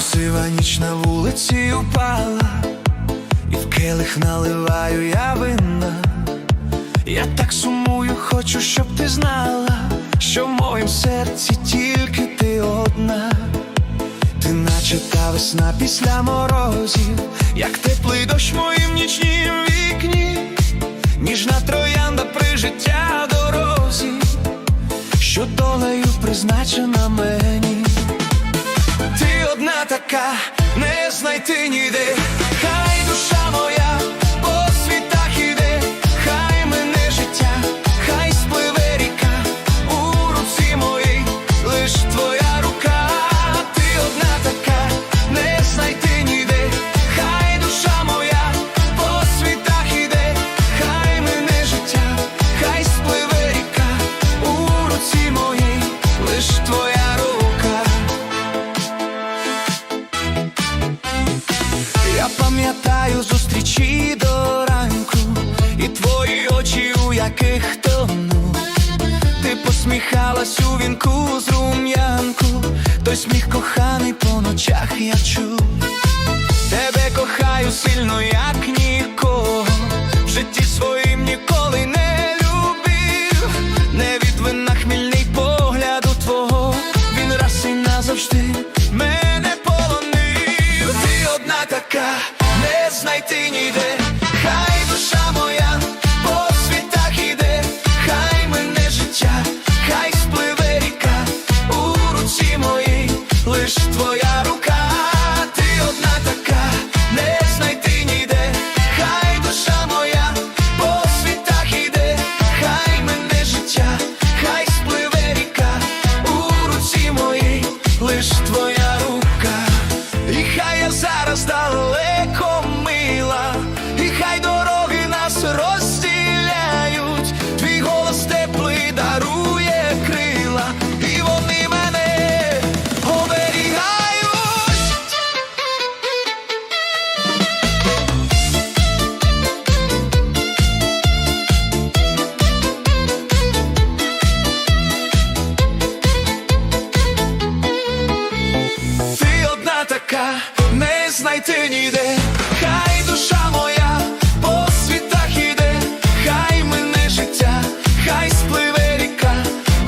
Сива ніч на вулиці упала, і в келих наливаю я вина. Я так сумую, хочу, щоб ти знала, що в моїм серці тільки ти одна. Ти наче та весна після морозів, як теплий дощ моїм нічнім вікні, ніжна троянда при життя дорозі, що долею призначена мені. Така, не знайти ніде, пам'ятаю зустрічі до ранку, і твої очі, у яких тону. Ти посміхалась у вінку з рум'янку, той сміх коханий по ночах я чув. Знайти ніде. Знайти ніде,